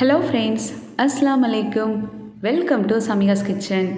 Hello friends அஸ்லாம் அலைக்கும் welcome to Samika's kitchen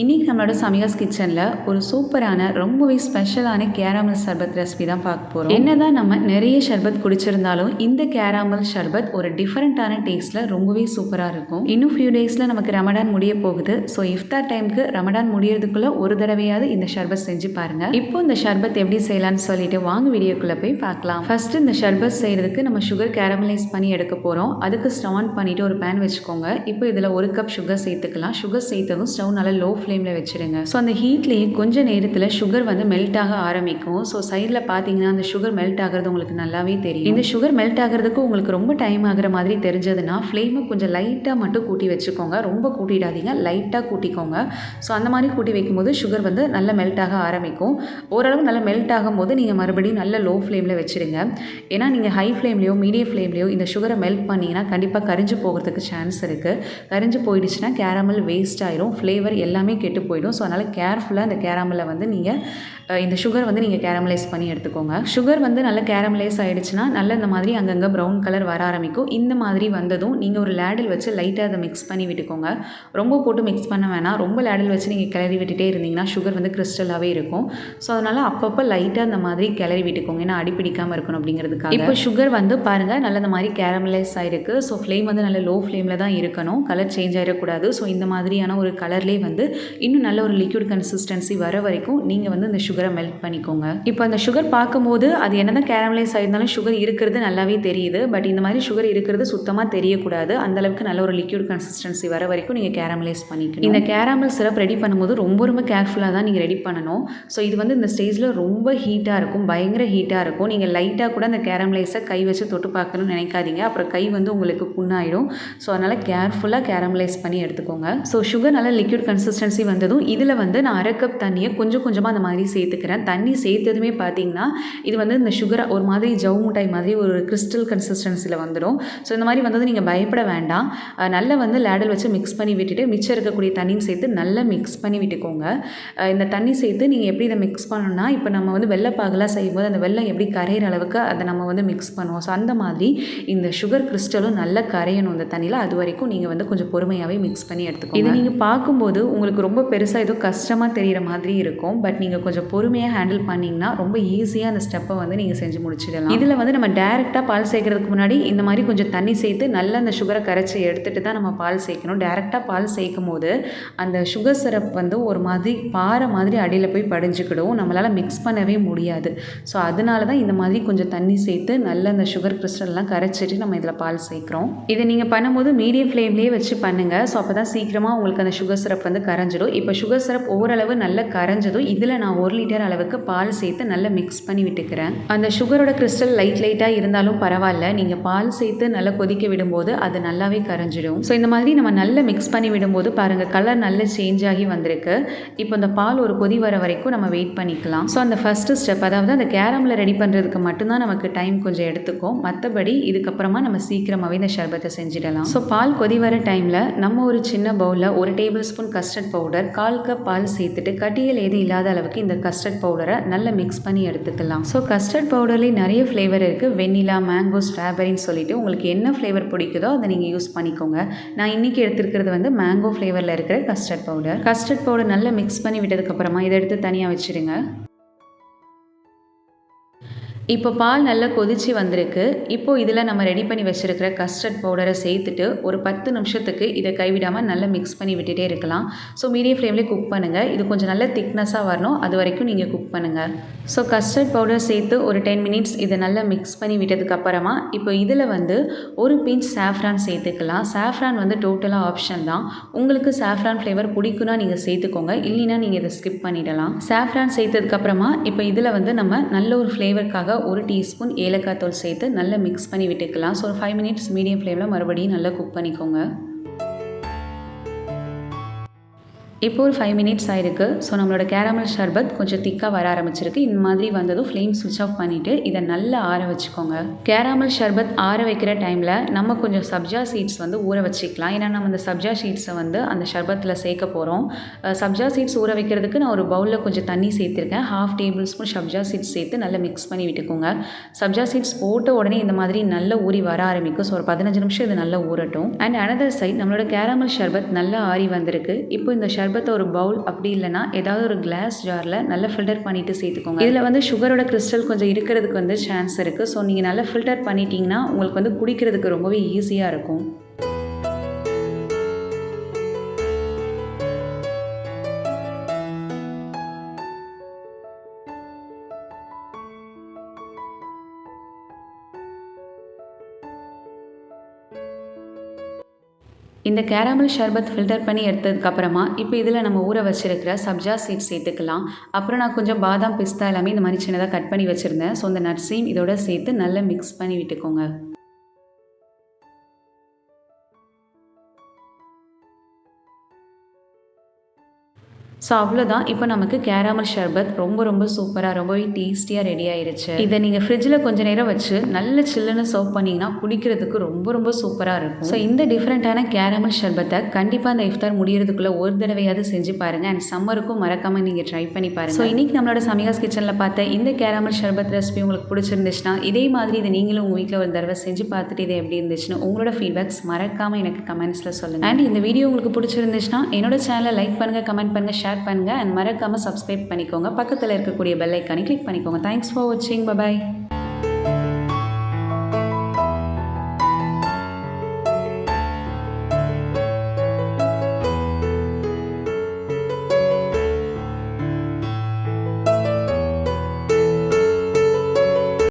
இன்றைக்கி நம்மளோட சமையல்ஸ் கிச்சனில் ஒரு சூப்பரான ரொம்பவே ஸ்பெஷலான கேராமல் சர்பத் ரெசிபி தான் பார்க்க போகிறோம் என்னதான் நம்ம நிறைய ஷர்பத் குடிச்சிருந்தாலும் இந்த கேராமல் ஷர்பத் ஒரு டிஃப்ரெண்ட்டான டேஸ்ட்டில் ரொம்பவே சூப்பராக இருக்கும். இன்னும் ஃபியூ டேஸில் நமக்கு ரமடான் முடிய போகுது. ஸோ இஃப்தார் டைமுக்கு ரமடான் முடியறதுக்குள்ளே ஒரு தடவையாவது இந்த ஷர்பத் செஞ்சு பாருங்கள் இப்போ இந்த ஷர்பத் எப்படி செய்யலாம்னு சொல்லிட்டு வாங்க வீடியோக்குள்ளே போய் பார்க்கலாம். ஃபர்ஸ்ட் இந்த ஷர்பத் செய்கிறதுக்கு நம்ம சுகர் கேரமலைஸ் பண்ணி எடுக்க போகிறோம் அதுக்கு ஸ்டவ் ஆன் பண்ணிவிட்டு ஒரு பேன் வச்சுக்கோங்க. இப்போ இதில் ஒரு கப் சுகர் சேர்த்துக்கலாம். சுகர் சேர்த்ததும் ஸ்டவ் நல்லா லோ ஃப்ளேமில் வச்சுடுங்க. ஸோ அந்த ஹீட்லேயே கொஞ்சம் நேரத்தில் சுகர் வந்து மெல்ட் ஆக ஆரம்பிக்கும். ஸோ சைடில் பார்த்தீங்கன்னா அந்த சுகர் மெல்ட் ஆகிறது உங்களுக்கு நல்லாவே தெரியும். இந்த சுகர் மெல்ட் ஆகிறதுக்கு உங்களுக்கு ரொம்ப டைம் ஆகிற மாதிரி தெரிஞ்சதுன்னா ஃப்ளேமை கொஞ்சம் லைட்டாக மட்டும் கூட்டி வச்சுக்கோங்க. ரொம்ப கூட்டிடாதீங்க. லைட்டாக கூட்டிக்கோங்க. ஸோ அந்த மாதிரி கூட்டி வைக்கும்போது சுகர் வந்து நல்லா மெல்ட் ஆக ஆரம்பிக்கும். ஓரளவு நல்லா மெல்ட் ஆகும்போது நீங்கள் மறுபடியும் நல்ல லோ ஃப்ளேமில் வச்சுருங்க. ஏன்னா நீங்கள் ஹை ஃப்ளேம்லேயோ மீடியம் ஃப்ளேம்லேயோ இந்த சுகரை மெல்ட் பண்ணிங்கன்னா கண்டிப்பாக கரிஞ்சு போகிறதுக்கு சான்ஸ் இருக்குது கரிஞ்சு போயிடுச்சுன்னா கேரமல் வேஸ்ட் ஆயிரும். ஃப்ளேவர் எல்லாமே கெட்டு போயிடும். ஸோ அதனால் கேர்ஃபுல்லாக இந்த கேரமலை வந்து நீங்கள் இந்த சுகர் வந்து நீங்கள் கேரமலைஸ் பண்ணி எடுத்துக்கோங்க. சுகர் வந்து நல்லா கேரமலைஸ் ஆகிடுச்சுன்னா நல்லா இந்த மாதிரி அங்கங்கே ப்ரௌன் கலர் வர ஆரம்பிக்கும். இந்த மாதிரி வந்ததும் நீங்கள் ஒரு லேடில் வச்சு லைட்டாக அதை மிக்ஸ் பண்ணி விட்டுக்கோங்க. ரொம்ப போட்டு மிக்ஸ் பண்ண வேணாம். ரொம்ப லேடில் வச்சு நீங்கள் கிளறி விட்டுட்டே இருந்தீங்கன்னா சுகர் வந்து கிறிஸ்டலாகவே இருக்கும். ஸோ அதனால் அப்பப்போ லைட்டாக இந்த மாதிரி கிளறி விட்டுக்கோங்க. ஏன்னா அடி பிடிக்காமல் இருக்கணும் அப்படிங்கிறதுக்காக. இப்போ சுகர் வந்து பாருங்கள் நல்ல இந்த மாதிரி கேரமலைஸ் ஆகிருக்கு ஸோ ஃப்ளேம் வந்து நல்ல லோ ஃப்ளேமில் தான் இருக்கணும். கலர் சேஞ்ச் ஆகிடக்கூடாது ஸோ இந்த மாதிரியான ஒரு கலர்லேயே வந்து இன்னும் நல்ல ஒரு லிக்விட் கன்சிஸ்டன்சி வர வரைக்கும் நீங்கள் வந்து இந்த சுகரை மெல்ட் பண்ணிக்கோங்க. இப்போ அந்த சுகர் பார்க்கும்போது அது என்ன தான் கேரமலைஸ் ஆயிருந்தாலும் சுகர் இருக்கிறது நல்லாவே தெரியுது. பட் இந்த மாதிரி சுகர் இருக்கிறது சுத்தமாக தெரியக்கூடாது. அந்தளவுக்கு நல்ல ஒரு லிக்யூட் கன்சிஸ்டன்சி வர வரைக்கும் நீங்கள் கேரமலைஸ் பண்ணிக்கணும். இந்த கேரமல் சிரப் ரெடி பண்ணும்போது ரொம்ப ரொம்ப கேர்ஃபுல்லாக தான் நீங்கள் ரெடி பண்ணணும். ஸோ இது வந்து இந்த ஸ்டேஜில் ரொம்ப ஹீட்டாக இருக்கும். பயங்கர ஹீட்டாக இருக்கும். நீங்கள் லைட்டாக கூட அந்த கேரமலைஸை கை வச்சு தொட்டு பார்க்கணும்னு நினைக்காதீங்க. அப்புறம் கை வந்து உங்களுக்கு புண்ணாயிடும். ஸோ அதனால் கேர்ஃபுல்லாக கேரமலைஸ் பண்ணி எடுத்துக்கோங்க. ஸோ சுகர் நல்ல லிக்யூட் கன்சிஸ்டன்சி வந்ததும் இதில் வந்து நான் அரை கப் தண்ணியை கொஞ்சம் கொஞ்சமாக அந்த மாதிரி சேர்த்துக்கிறேன். தண்ணி சேர்த்ததுமே பார்த்தீங்கன்னா இது வந்து இந்த சுகரை ஒரு மாதிரி ஜவு மிட்டாய் மாதிரி ஒரு கிறிஸ்டல் கன்சிஸ்டன்சியில் வந்துடும். ஸோ இந்த மாதிரி வந்தது நீங்கள் பயப்பட வேண்டாம். நல்லா வந்து லேடல் வச்சு மிக்ஸ் பண்ணி விட்டுட்டு மிச்சம் இருக்கக்கூடிய தண்ணியும் சேர்த்து நல்லா மிக்ஸ் பண்ணி விட்டுக்கோங்க. இந்த தண்ணி சேர்த்து நீங்கள் எப்படி இதை மிக்ஸ் பண்ணணும்னா இப்போ நம்ம வந்து வெள்ளைப்பாகலாம் செய்யும்போது அந்த வெள்ளம் எப்படி கரையிற அளவுக்கு அதை நம்ம வந்து மிக்ஸ் பண்ணுவோம். ஸோ அந்த மாதிரி இந்த சுகர் கிறிஸ்டலும் நல்லா கரையணும் இந்த தண்ணியில். அது வரைக்கும் நீங்கள் வந்து கொஞ்சம் பொறுமையாகவே மிக்ஸ் பண்ணி எடுத்துக்கோங்க. இதை நீங்கள் பார்க்கும்போது உங்களுக்கு ரொம்ப பெருசாக ஏதோ கஷ்டமாக தெரிகிற மாதிரி இருக்கும். பட் நீங்கள் கொஞ்சம் பொறுமையாக ஹேண்டில் பண்ணிங்கன்னா ரொம்ப ஈஸியாக அந்த ஸ்டெப்பை வந்து நீங்கள் செஞ்சு முடிச்சிடலாம். இதில் வந்து நம்ம டேரெக்டாக பால் சேர்க்கறதுக்கு முன்னாடி இந்த மாதிரி கொஞ்சம் தண்ணி சேர்த்து நல்லா அந்த சுகரை கரைச்சி எடுத்துட்டு தான் நம்ம பால் சேர்க்கணும் டேரெக்டாக பால் சேர்க்கும் போது அந்த சுகர் சிரப் வந்து ஒரு மாதிரி பாறை மாதிரி அடியில் போய் படிஞ்சுக்கிடும். நம்மளால் மிக்ஸ் பண்ணவே முடியாது. ஸோ அதனால தான் இந்த மாதிரி கொஞ்சம் தண்ணி சேர்த்து நல்ல அந்த சுகர் கிறிஸ்டல்லாம் கரைச்சிட்டு நம்ம இதில் பால் சேர்க்குறோம் இதை நீங்கள் பண்ணும்போது மீடியம் ஃப்ளேம்லேயே வச்சு பண்ணுங்கள் ஸோ அப்போ தான் சீக்கிரமாக உங்களுக்கு அந்த சுகர் சிரப் வந்து கரைஞ்சிடும். இப்போ சுகர் சிரப் ஓரளவு நல்லா கரைஞ்சதும் இதில் நான் ஒரு லிட்டர் அளவுக்கு பால் சேர்த்து நல்லா மிக்ஸ் பண்ணி விட்டுக்கிறேன். அந்த சுகரோட கிறிஸ்டல் லைட் லைட்டாக இருந்தாலும் பரவாயில்ல. நீங்கள் பால் சேர்த்து நல்லா கொதிக்க விடும்போது அது நல்லாவே கரைஞ்சிடும். ஸோ இந்த மாதிரி நம்ம நல்லா மிக்ஸ் பண்ணி விடும்போது பாருங்கள் கலர் நல்லா சேஞ்ச் ஆகி வந்திருக்கு. இப்போ இந்த பால் ஒரு கொதி வர வரைக்கும் நம்ம வெயிட் பண்ணிக்கலாம். ஸோ அந்த ஃபஸ்ட்டு ஸ்டெப் அதாவது அந்த கேரமில் ரெடி பண்ணுறதுக்கு மட்டும்தான் நமக்கு டைம் கொஞ்சம் எடுத்துக்கும். மற்றபடி இதுக்கப்புறமா நம்ம சீக்கிரமாகவே இந்த ஷர்பத்தை செஞ்சிடலாம். ஸோ பால் கொதி வர டைமில் நம்ம ஒரு சின்ன பவுலில் ஒரு டேபிள் ஸ்பூன் கஸ்டர்ட் பவுடர் கால் கப் பால் சேர்த்துட்டு கட்டியல் எது இல்லாத அளவுக்கு இந்த கஸ்டர்ட் பவுடரை நல்லா மிக்ஸ் பண்ணி எடுத்துக்கலாம். ஸோ கஸ்டர்ட் பவுடர்லேயே நிறைய ஃப்ளேவர் இருக்குது வெண்ணிலா மேங்கோ ஸ்ட்ராபெரின்னு சொல்லிட்டு உங்களுக்கு என்ன ஃப்ளேவர் பிடிக்குதோ அதை நீங்கள் யூஸ் பண்ணிக்கோங்க. நான் இன்றைக்கி எடுத்துருக்கிறது வந்து மேங்கோ ஃப்ளேவரில் இருக்கிற கஸ்டர்ட் பவுடர் கஸ்டர்ட் பவுடர் நல்லா மிக்ஸ் பண்ணி விட்டதுக்கப்புறமா இதை எடுத்து தனியாக வச்சுருங்க இப்போ பால் நல்லா கொதிச்சு வந்திருக்கு. இப்போ இதில் நம்ம ரெடி பண்ணி வச்சுருக்கிற கஸ்டர்ட் பவுடரை சேர்த்துட்டு ஒரு பத்து நிமிஷத்துக்கு இதை கைவிடாமல் நல்லா மிக்ஸ் பண்ணி விட்டுட்டே இருக்கலாம். ஸோ மீடியம் ஃப்ளேம்லேயே குக் பண்ணுங்கள் இது கொஞ்சம் நல்ல திக்னஸாக வரணும். அது வரைக்கும் நீங்கள் குக் பண்ணுங்கள் ஸோ கஸ்டர்ட் பவுடர் சேர்த்து ஒரு டென் மினிட்ஸ் இதை நல்லா மிக்ஸ் பண்ணி விட்டதுக்கு அப்புறமா இப்போ இதில் வந்து ஒரு பிஞ்ச் சாஃப்ரான் சேர்த்துக்கலாம். சாஃப்ரான் வந்து டோட்டலாக ஆப்ஷன் தான். உங்களுக்கு சாஃப்ரான் ஃப்ளேவர் பிடிக்குன்னா நீங்கள் சேர்த்துக்கோங்க. இல்லைன்னா நீங்கள் இதை ஸ்கிப் பண்ணிடலாம். சாஃப்ரான் சேர்த்ததுக்கப்புறமா இப்போ இதில் வந்து நம்ம நல்ல ஒரு ஃப்ளேவருக்காக ஒரு டீஸ்பூன் ஏலக்காய் தூள் சேர்த்து நல்லா மிக்ஸ் பண்ணி விட்டுக்கலாம். ஸோ ஒரு ஃபைவ் மினிட்ஸ் மீடியம் ஃப்ளேமில் மறுபடியும் நல்லா குக் பண்ணிக்கோங்க. இப்போ ஒரு ஃபைவ் மினிட்ஸ் ஆயிருக்கு. ஸோ நம்மளோட கேரமல் ஷர்பத் கொஞ்சம் திக்காக வர ஆரம்பிச்சிருக்கு. இந்த மாதிரி வந்ததும் ஃப்ளேம் சுவிட்ச் ஆஃப் பண்ணிவிட்டு இதை நல்லா ஆற வச்சுக்கோங்க. கேரமல் ஷர்பத் ஆற வைக்கிற டைமில் நம்ம கொஞ்சம் சப்ஜா சீட்ஸ் வந்து ஊற வச்சுக்கலாம். ஏன்னா நம்ம இந்த சப்ஜா சீட்ஸை வந்து அந்த ஷர்பத்தில் சேர்க்க போகிறோம் சப்ஜா சீட்ஸ் ஊற வைக்கிறதுக்கு நான் ஒரு பவுலில் கொஞ்சம் தண்ணி சேர்த்துருக்கேன். Half tablespoon sabja seeds சேர்த்து நல்லா மிக்ஸ் பண்ணி விட்டுக்கோங்க. சப்ஜா சீட்ஸ் போட்ட உடனே இந்த மாதிரி நல்லா ஊறி வர ஆரம்பிக்கும். ஸோ ஒரு பதினஞ்சு நிமிஷம் இது நல்லா ஊறட்டும். அண்ட் அனதர் சைட் நம்மளோட கேரமல் ஷர்பத் நல்லா ஆறி வந்திருக்கு. இப்போ இந்த ஷர்பத் ஷர்பத்தை ஒரு பவுல் அப்படி இல்லைனா ஏதாவது ஒரு கிளாஸ் ஜாரில் நல்லா ஃபில்டர் பண்ணிவிட்டு சேர்த்துக்கோங்க. இதில் வந்து சுகரோட கிறிஸ்டல் கொஞ்சம் இருக்கிறதுக்கு வந்து சான்ஸ் இருக்குது ஸோ நீங்கள் நல்லா ஃபில்டர் பண்ணிட்டீங்கன்னா உங்களுக்கு வந்து குடிக்கிறதுக்கு ரொம்பவே ஈஸியாக இருக்கும். இந்த கேரமல் ஷர்பத் ஃபில்டர் பண்ணி எடுத்ததுக்கப்புறமா இப்போ இதில் நம்ம ஊற வச்சிருக்கிற சப்ஜா சீட்ஸ் சேர்த்துக்கலாம். அப்புறம் நான் கொஞ்சம் பாதாம் பிஸ்தா எல்லாமே இந்த மாதிரி சின்னதாக கட் பண்ணி வச்சுருந்தேன். ஸோ இந்த நட்ஸையும் இதோட சேர்த்து நல்லா மிக்ஸ் பண்ணி விட்டுக்கோங்க. ஸோ அவ்வளோதான் இப்போ நமக்கு கேராமல் ஷர்பத் ரொம்ப ரொம்ப சூப்பராக ரொம்பவே டேஸ்டியாக ரெடி ஆயிருச்சு. இதை நீங்கள் ஃப்ரிட்ஜில் கொஞ்ச நேரம் வச்சு நல்ல சில்லுன்னு சர்வ் பண்ணிங்கன்னா குடிக்கிறதுக்கு ரொம்ப ரொம்ப சூப்பராக இருக்கும். ஸோ இந்த டிஃப்ரெண்ட்டான கேராமல் ஷர்பத்தை கண்டிப்பாக அந்த இஃப்தார் முடியறதுக்குள்ளே ஒரு தடவையாவது செஞ்சு பாருங்கள் அண்ட் சம்மருக்கும் மறக்காமல் நீங்கள் ட்ரை பண்ணி பாருங்கள் ஸோ இன்றைக்கி நம்மளோட சமிகாஸ் கிச்சனில் பார்த்த இந்த கேராமல் ஷர்பத் ரெசிபி உங்களுக்கு பிடிச்சிருந்துச்சுன்னா இதே மாதிரி இதை நீங்களும் உங்கள் வீட்டில் ஒரு தடவை செஞ்சு பார்த்துட்டு இது எப்படி இருந்துச்சுன்னு உங்களோட ஃபீட்பேக்ஸ் மறக்காமல் எனக்கு கமெண்ட்ஸில் சொல்லுங்கள் அண்ட் இந்த வீடியோ உங்களுக்கு பிடிச்சிருந்துச்சுன்னா என்னோட சேனலை லைக் பண்ணுங்கள் கமெண்ட் பண்ணுங்கள் ஷேர் பண்ணுங்கள் அண்ட் மறக்காமல் சப்ஸ்கிரைப் பண்ணிக்கோங்க. பக்கத்தில் இருக்கக்கூடிய பெல் கிளிக் பண்ணிக்கோங்க. தேங்க்ஸ் ஃபார் வாட்சிங் பபாய்